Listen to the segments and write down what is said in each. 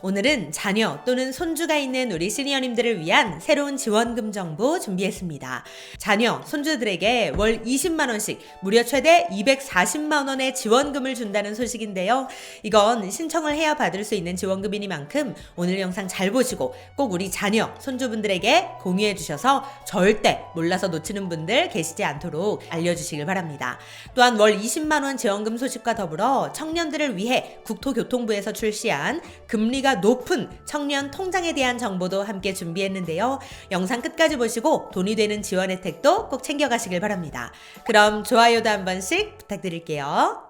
오늘은 자녀 또는 손주가 있는 우리 시니어님들을 위한 새로운 지원금 정보 준비했습니다. 자녀, 손주들에게 월 20만원씩 무려 최대 240만원의 지원금을 준다는 소식인데요. 이건 신청을 해야 받을 수 있는 지원금이니만큼 오늘 영상 잘 보시고 꼭 우리 자녀, 손주분들에게 공유해 주셔서 절대 몰라서 놓치는 분들 계시지 않도록 알려주시길 바랍니다. 또한 월 20만원 지원금 소식과 더불어 청년들을 위해 국토교통부에서 출시한 금리가 높은 청년 통장에 대한 정보도 함께 준비했는데요. 영상 끝까지 보시고 돈이 되는 지원 혜택도 꼭 챙겨가시길 바랍니다. 그럼 좋아요도 한 번씩 부탁드릴게요.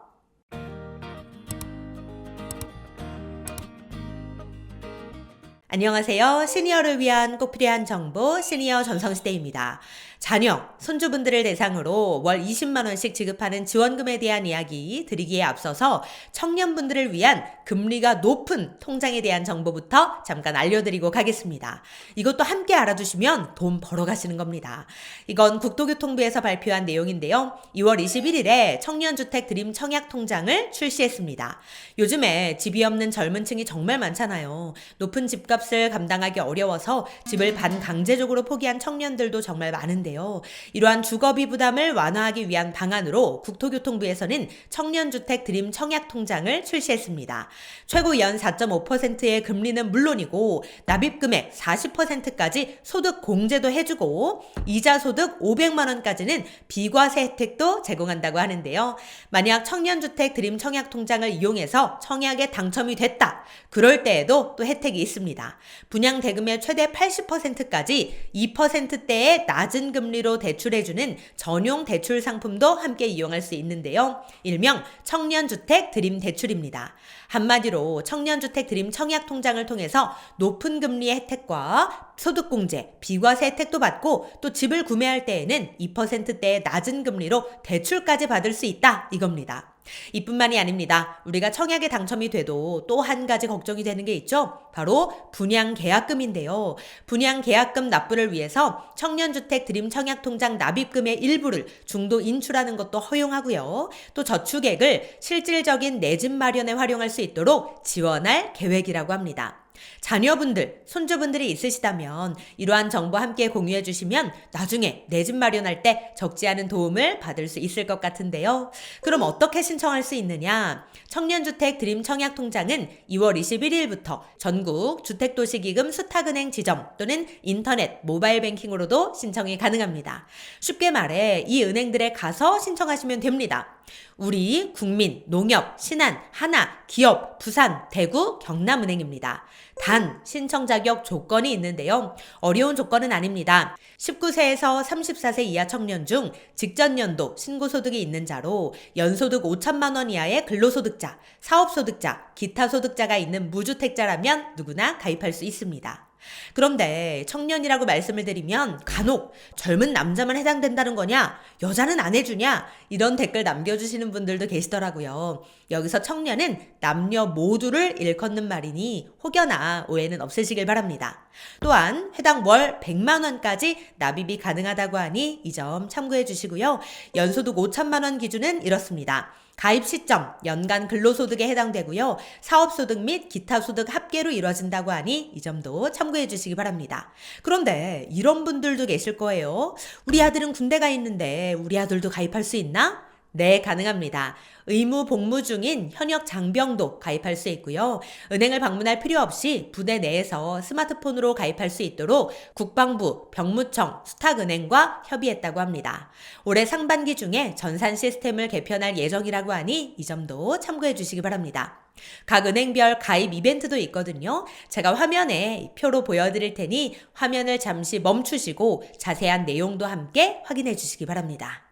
안녕하세요. 시니어를 위한 꼭 필요한 정보 시니어 전성시대입니다. 자녀, 손주분들을 대상으로 월 20만원씩 지급하는 지원금에 대한 이야기 드리기에 앞서서 청년분들을 위한 금리가 높은 통장에 대한 정보부터 잠깐 알려드리고 가겠습니다. 이것도 함께 알아두시면 돈 벌어 가시는 겁니다. 이건 국토교통부에서 발표한 내용인데요. 2월 21일에 청년주택 드림 청약 통장을 출시했습니다. 요즘에 집이 없는 젊은 층이 정말 많잖아요. 높은 집값을 감당하기 어려워서 집을 반강제적으로 포기한 청년들도 정말 많은데 요. 이러한 주거비 부담을 완화하기 위한 방안으로 국토교통부에서는 청년주택 드림 청약 통장을 출시했습니다. 최고 연 4.5%의 금리는 물론이고 납입 금액 40%까지 소득 공제도 해주고 이자 소득 500만 원까지는 비과세 혜택도 제공한다고 하는데요. 만약 청년주택 드림 청약 통장을 이용해서 청약에 당첨이 됐다. 그럴 때에도 또 혜택이 있습니다. 분양 대금의 최대 80%까지 2%대의 낮은 금리로 대출해주는 전용 대출 상품도 함께 이용할 수 있는데요. 일명 청년주택 드림 대출입니다. 한마디로 청년주택 드림 청약 통장을 통해서 높은 금리의 혜택과 소득공제, 비과세 혜택도 받고 또 집을 구매할 때에는 2%대의 낮은 금리로 대출까지 받을 수 있다 이겁니다. 이뿐만이 아닙니다. 우리가 청약에 당첨이 돼도 또 한 가지 걱정이 되는 게 있죠. 바로 분양 계약금인데요. 분양 계약금 납부를 위해서 청년주택 드림 청약 통장 납입금의 일부를 중도 인출하는 것도 허용하고요. 또 저축액을 실질적인 내 집 마련에 활용할 수 있도록 지원할 계획이라고 합니다. 자녀분들, 손주분들이 있으시다면 이러한 정보 함께 공유해 주시면 나중에 내 집 마련할 때 적지 않은 도움을 받을 수 있을 것 같은데요. 그럼 어떻게 신청할 수 있느냐? 청년주택 드림 청약 통장은 2월 21일부터 전국 주택도시기금 수탁은행 지점 또는 인터넷 모바일 뱅킹으로도 신청이 가능합니다. 쉽게 말해 이 은행들에 가서 신청하시면 됩니다. 우리 국민, 농협, 신한, 하나, 기업, 부산, 대구, 경남은행입니다. 단 신청 자격 조건이 있는데요. 어려운 조건은 아닙니다. 19세에서 34세 이하 청년 중 직전 연도 신고 소득이 있는 자로 연소득 5천만 원 이하의 근로소득자, 사업소득자, 기타 소득자가 있는 무주택자라면 누구나 가입할 수 있습니다. 그런데 청년이라고 말씀을 드리면 간혹 젊은 남자만 해당된다는 거냐? 여자는 안 해주냐? 이런 댓글 남겨주시는 분들도 계시더라고요. 여기서 청년은 남녀 모두를 일컫는 말이니 혹여나 오해는 없으시길 바랍니다. 또한 해당 월 100만 원까지 납입이 가능하다고 하니 이 점 참고해 주시고요. 연소득 5천만 원 기준은 이렇습니다. 가입 시점, 연간 근로소득에 해당되고요. 사업소득 및 기타 소득 합계로 이루어진다고 하니 이 점도 참고해 주시기 바랍니다. 그런데 이런 분들도 계실 거예요. 우리 아들은 군대가 있는데 우리 아들도 가입할 수 있나? 네, 가능합니다. 의무 복무 중인 현역 장병도 가입할 수 있고요. 은행을 방문할 필요 없이 부대 내에서 스마트폰으로 가입할 수 있도록 국방부, 병무청, 수탁은행과 협의했다고 합니다. 올해 상반기 중에 전산 시스템을 개편할 예정이라고 하니 이 점도 참고해 주시기 바랍니다. 각 은행별 가입 이벤트도 있거든요. 제가 화면에 표로 보여드릴 테니 화면을 잠시 멈추시고 자세한 내용도 함께 확인해 주시기 바랍니다.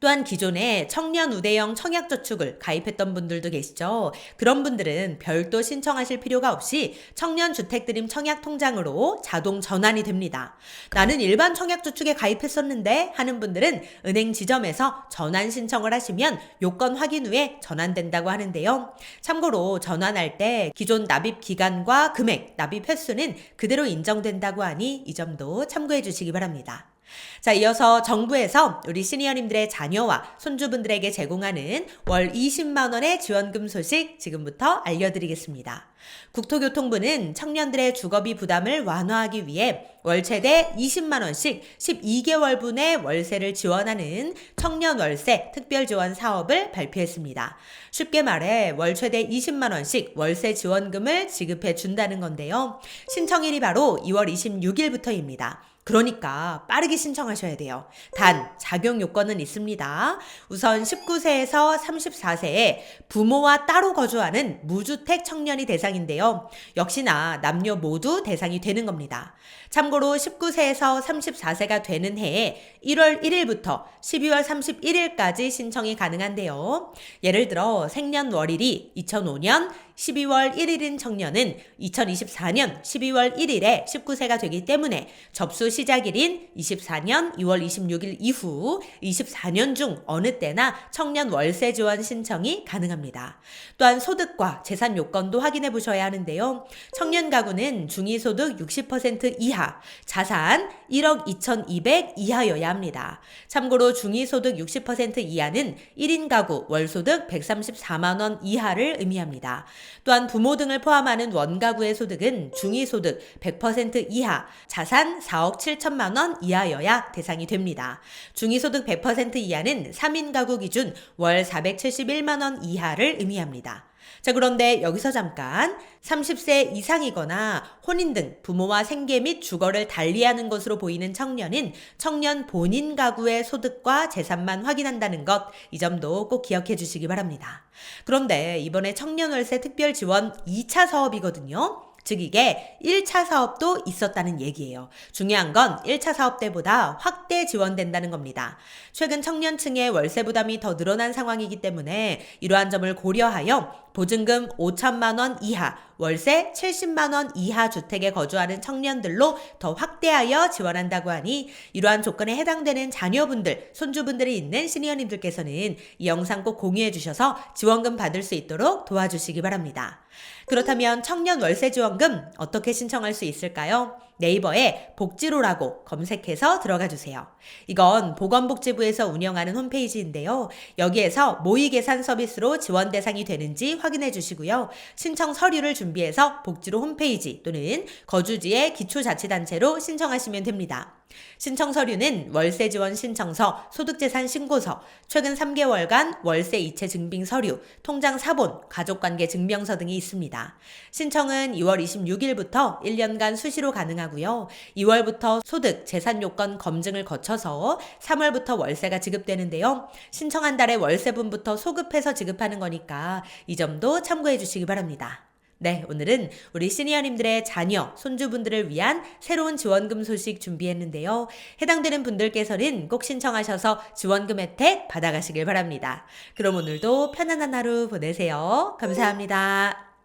또한 기존에 청년 우대형 청약저축을 가입했던 분들도 계시죠. 그런 분들은 별도 신청하실 필요가 없이 청년 주택드림 청약통장으로 자동 전환이 됩니다. 나는 일반 청약저축에 가입했었는데 하는 분들은 은행 지점에서 전환 신청을 하시면 요건 확인 후에 전환된다고 하는데요. 참고로 전환할 때 기존 납입 기간과 금액, 납입 횟수는 그대로 인정된다고 하니 이 점도 참고해 주시기 바랍니다. 자, 이어서 정부에서 우리 시니어님들의 자녀와 손주분들에게 제공하는 월 20만원의 지원금 소식 지금부터 알려드리겠습니다. 국토교통부는 청년들의 주거비 부담을 완화하기 위해 월 최대 20만원씩 12개월분의 월세를 지원하는 청년 월세 특별 지원 사업을 발표했습니다. 쉽게 말해 월 최대 20만원씩 월세 지원금을 지급해 준다는 건데요. 신청일이 바로 2월 26일부터입니다. 그러니까 빠르게 신청하셔야 돼요. 단, 작용 요건은 있습니다. 우선 19세에서 34세에 부모와 따로 거주하는 무주택 청년이 대상인데요. 역시나 남녀 모두 대상이 되는 겁니다. 참고로 19세에서 34세가 되는 해에 1월 1일부터 12월 31일까지 신청이 가능한데요. 예를 들어 생년월일이 2005년 12월 1일인 청년은 2024년 12월 1일에 19세가 되기 때문에 접수 시작일인 24년 2월 26일 이후 24년 중 어느 때나 청년 월세 지원 신청이 가능합니다. 또한 소득과 재산 요건도 확인해 보셔야 하는데요. 청년 가구는 중위소득 60% 이하, 자산 1억 2,200 이하여야 합니다. 참고로 중위소득 60% 이하는 1인 가구 월소득 134만 원 이하를 의미합니다. 또한 부모 등을 포함하는 원가구의 소득은 중위소득 100% 이하, 자산 4억 7천만 원 이하여야 대상이 됩니다. 중위소득 100% 이하는 3인 가구 기준 월 471만 원 이하를 의미합니다. 자, 그런데 여기서 잠깐 30세 이상이거나 혼인 등 부모와 생계 및 주거를 달리하는 것으로 보이는 청년은 청년 본인 가구의 소득과 재산만 확인한다는 것, 이 점도 꼭 기억해 주시기 바랍니다. 그런데 이번에 청년 월세 특별 지원 2차 사업이거든요. 즉 이게 1차 사업도 있었다는 얘기예요. 중요한 건 1차 사업 때보다 확대 지원된다는 겁니다. 최근 청년층의 월세 부담이 더 늘어난 상황이기 때문에 이러한 점을 고려하여 보증금 5천만 원 이하, 월세 70만 원 이하 주택에 거주하는 청년들로 더 확대하여 지원한다고 하니 이러한 조건에 해당되는 자녀분들, 손주분들이 있는 시니어님들께서는 이 영상 꼭 공유해 주셔서 지원금 받을 수 있도록 도와주시기 바랍니다. 그렇다면 청년 월세 지원금 어떻게 신청할 수 있을까요? 네이버에 복지로라고 검색해서 들어가 주세요. 이건 보건복지부에서 운영하는 홈페이지인데요. 여기에서 모의 계산 서비스로 지원 대상이 되는지 확인해 주시고요. 신청 서류를 준비해서 복지로 홈페이지 또는 거주지의 기초자치단체로 신청하시면 됩니다. 신청 서류는 월세 지원 신청서, 소득재산 신고서, 최근 3개월간 월세 이체 증빙 서류, 통장 사본, 가족관계 증명서 등이 있습니다. 신청은 2월 26일부터 1년간 수시로 가능하고요. 2월부터 소득, 재산 요건 검증을 거쳐서 3월부터 월세가 지급되는데요. 신청한 달에 월세분부터 소급해서 지급하는 거니까 이 점도 참고해 주시기 바랍니다. 네, 오늘은 우리 시니어님들의 자녀, 손주분들을 위한 새로운 지원금 소식 준비했는데요. 해당되는 분들께서는 꼭 신청하셔서 지원금 혜택 받아가시길 바랍니다. 그럼 오늘도 편안한 하루 보내세요. 감사합니다.